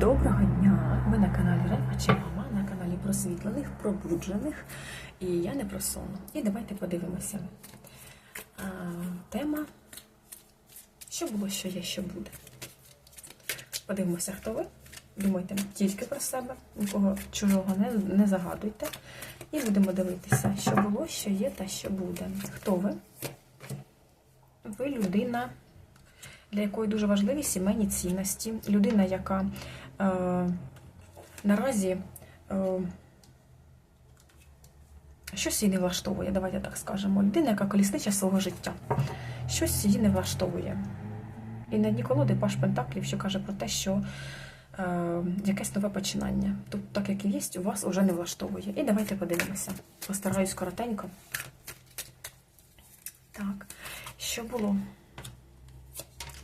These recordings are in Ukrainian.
Доброго дня! Ви на каналі Рефа чи Мама, на каналі просвітлених, пробуджених. І я не про сон. І давайте подивимося. А, тема Що було, що є, що буде. Подивимося, хто ви. Думайте тільки про себе, нікого чужого не, не загадуйте. І будемо дивитися, що було, що є та що буде. Хто ви? Ви людина для якої дуже важливі сімейні цінності. Людина, яка е, наразі е, щось її не влаштовує, давайте так скажемо. Людина, яка коліснича свого життя. Щось її не влаштовує. І на дні колоди Паш Пентаклів, що каже про те, що е, якесь нове починання. Тут, так як і є, у вас вже не влаштовує. І давайте подивимося. Постараюсь коротенько. Так, що було?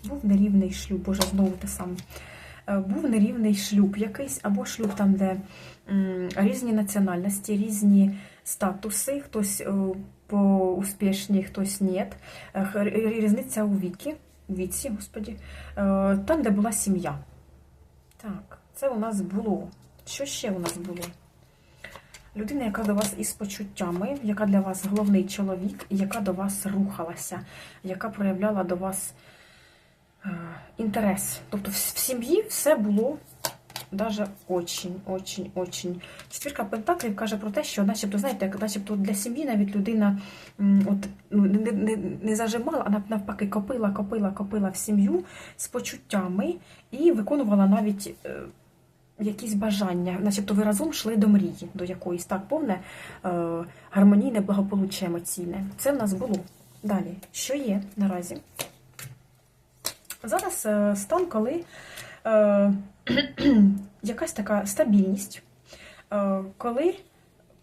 Був нерівний шлюб, боже, знову те саме. Е, Був нерівний шлюб якийсь, або шлюб там, де різні національності, різні статуси, хтось е, успішні, хтось ні. Е, Різниця у віки, у віці, господі, там, де була сім'я. Так, це у нас було. Що ще у нас було? Людина, яка до вас із почуттями, яка для вас головний чоловік, яка до вас рухалася, яка проявляла до вас інтерес. Тобто в, в сім'ї все було даже очень, очень, очень. Четвірка Пентаклів каже про те, що, начебто, знаєте, начебто для сім'ї навіть людина от, ну, не, не, не зажимала, а навпаки копила, копила, копила в сім'ю з почуттями і виконувала навіть. е, Якісь бажання, начебто ви разом йшли до мрії, до якоїсь так повне е, гармонійне благополуччя емоційне. Це в нас було. Далі, що є наразі? Зараз е, стан, коли е, якась така стабільність, е, коли.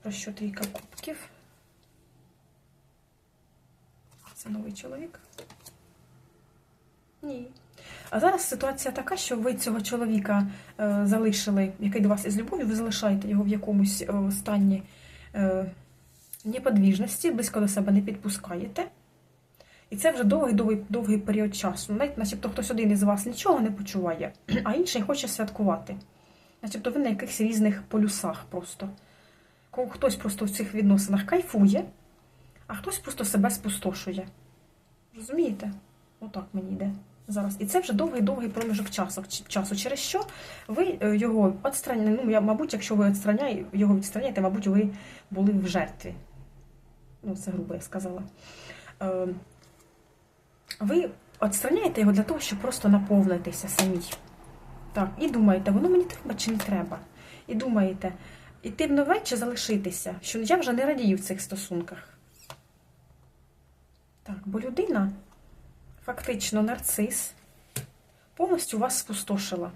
Про що трійка кубків? Це новий чоловік? Ні. А зараз ситуація така, що ви цього чоловіка е, залишили, який до вас із любов'ю, ви залишаєте його в якомусь е, стані е, неподвіжності, близько до себе не підпускаєте. І це вже довгий довгий період часу. Навіть, начебто хтось один із вас нічого не почуває, а інший хоче святкувати. Начебто ви на якихось різних полюсах просто. Хтось просто в цих відносинах кайфує, а хтось просто себе спустошує. Розумієте? Отак мені йде зараз. І це вже довгий-довгий проміжок часу, часу, через що ви е, його відстраняєте. Ну, я, мабуть, якщо ви його відстраняєте, мабуть, ви були в жертві. Ну, це грубо я сказала. Ви відстраняєте його для того, щоб просто наповнитися самій. Так, і думаєте, воно мені треба чи не треба. І думаєте, іти в нове чи залишитися, що я вже не радію в цих стосунках. Так, бо людина, фактично нарцис, повністю вас спустошила.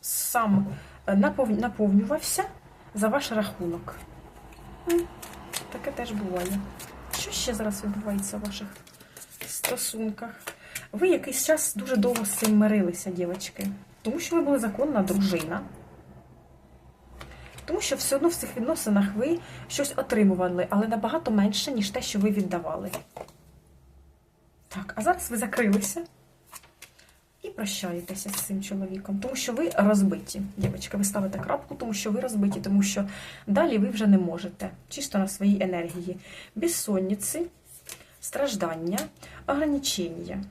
Сам е, наповнювався за ваш рахунок. Таке теж буває. Що ще зараз відбувається в ваших стосунках? Ви якийсь час дуже довго з цим мирилися, дівчатки. Тому що ви були законна дружина. Тому що все одно в цих відносинах ви щось отримували, але набагато менше, ніж те, що ви віддавали. Так, а зараз ви закрилися і прощаєтеся з цим чоловіком, тому що ви розбиті. Дівчатка, ви ставите крапку, тому що ви розбиті, тому що далі ви вже не можете. Чисто на своїй енергії. Безсонниці, страждання, ограничення.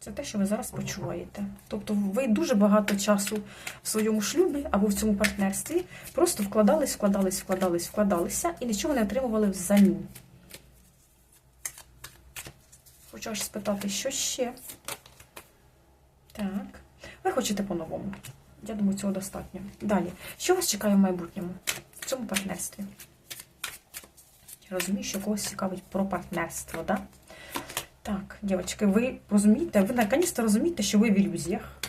Це те, що ви зараз почуваєте. Тобто ви дуже багато часу в своєму шлюбі або в цьому партнерстві просто вкладались, вкладались, вкладались, вкладалися і нічого не отримували взамін. Хочу аж спитати, що ще? Так. Ви хочете по-новому. Я думаю, цього достатньо. Далі. Що вас чекає в майбутньому в цьому партнерстві? Розумію, що когось цікавить про партнерство. Да? Так, дівчатки, ви розумієте, ви наконець-то розумієте, що ви в ілюзіях.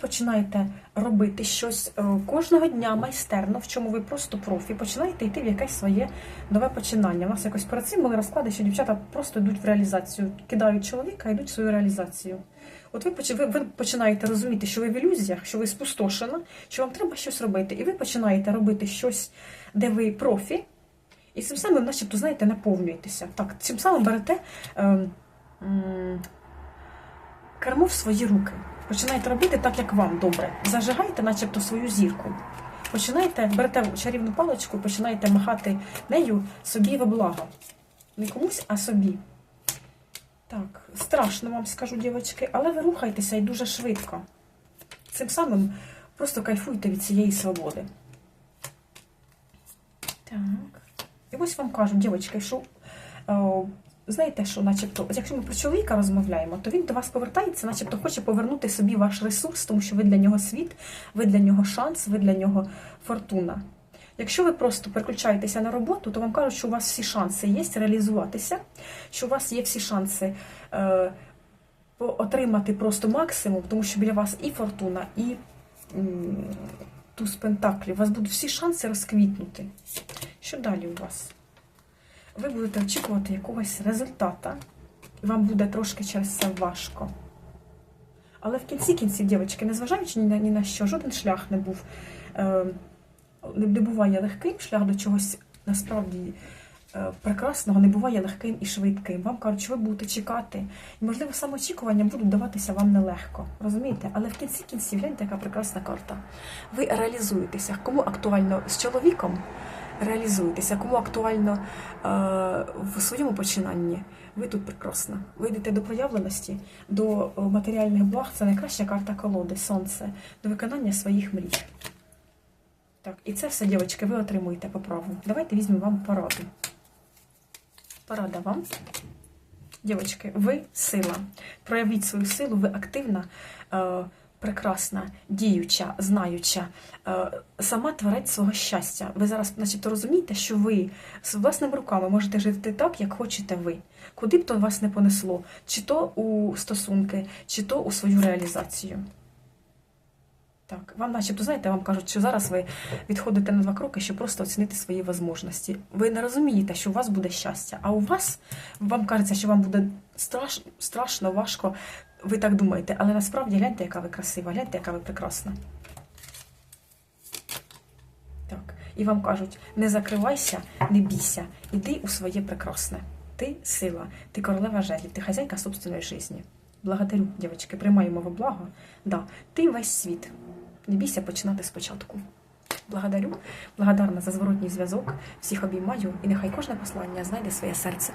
Починаєте робити щось е, кожного дня майстерно, в чому ви просто профі, починаєте йти в якесь своє нове починання. У нас якось перед цим були розклади, що дівчата просто йдуть в реалізацію, кидають чоловіка, йдуть в свою реалізацію. От ви, ви, ви починаєте розуміти, що ви в ілюзіях, що ви спустошена, що вам треба щось робити, і ви починаєте робити щось, де ви профі, і цим самим, начебто, знаєте, наповнюєтеся. Так, цим самим берете. Е, м, кермо в свої руки. Починайте робити так, як вам добре. Зажигайте, начебто, свою зірку. Починайте, берете чарівну паличку, починаєте махати нею собі во благо. Не комусь, а собі. Так, страшно вам скажу, дівчатки, але ви рухайтеся і дуже швидко. Цим самим просто кайфуйте від цієї свободи. Так. І ось вам кажуть, дівчатки, що знаєте, що начебто, якщо ми про чоловіка розмовляємо, то він до вас повертається, начебто хоче повернути собі ваш ресурс, тому що ви для нього світ, ви для нього шанс, ви для нього фортуна. Якщо ви просто переключаєтеся на роботу, то вам кажуть, що у вас всі шанси є реалізуватися, що у вас є всі шанси е, отримати просто максимум, тому що біля вас і фортуна, і туз пентаклів. У вас будуть всі шанси розквітнути. Що далі у вас? Ви будете очікувати якогось результата, і вам буде трошки через це важко. Але в кінці кінців, дівчатки, незважаючи ні на, ні на що, жоден шлях не був. Е, не буває легким, шлях до чогось насправді е, прекрасного не буває легким і швидким. Вам кажуть, що ви будете чекати. І, можливо, самоочікування будуть даватися вам нелегко. Розумієте? Але в кінці кінців гляньте, яка прекрасна карта. Ви реалізуєтеся. Кому актуально з чоловіком? Реалізуєтеся, кому актуально е, в своєму починанні, ви тут прекрасна. Ви йдете до проявленості, до е, матеріальних благ. Це найкраща карта колоди, сонце, до виконання своїх мрій. Так, і це все, дівчатки, ви отримуєте по праву. Давайте візьмемо вам пораду. Порада вам. Дівчатки, ви сила. Проявіть свою силу, ви активна, е, прекрасна, діюча, знаюча, е, сама творець свого щастя. Ви зараз, начебто, розумієте, що ви з власними руками можете жити так, як хочете ви. Куди б то вас не понесло, чи то у стосунки, чи то у свою реалізацію. Так, вам, начебто, знаєте, вам кажуть, що зараз ви відходите на два кроки, щоб просто оцінити свої можливості. Ви не розумієте, що у вас буде щастя, а у вас вам кажеться, що вам буде страш, страшно, важко. Ви так думаєте, але насправді гляньте, яка ви красива, гляньте, яка ви прекрасна. Так, і вам кажуть: не закривайся, не бійся, іди у своє прекрасне. Ти сила, ти королева жезлів, ти хазяйка собственної житті. Благодарю, дівчатки, приймаємо во благо. Да, ти весь світ. Не бійся починати спочатку. Благодарю, благодарна за зворотній зв'язок. Всіх обіймаю, і нехай кожне послання знайде своє серце.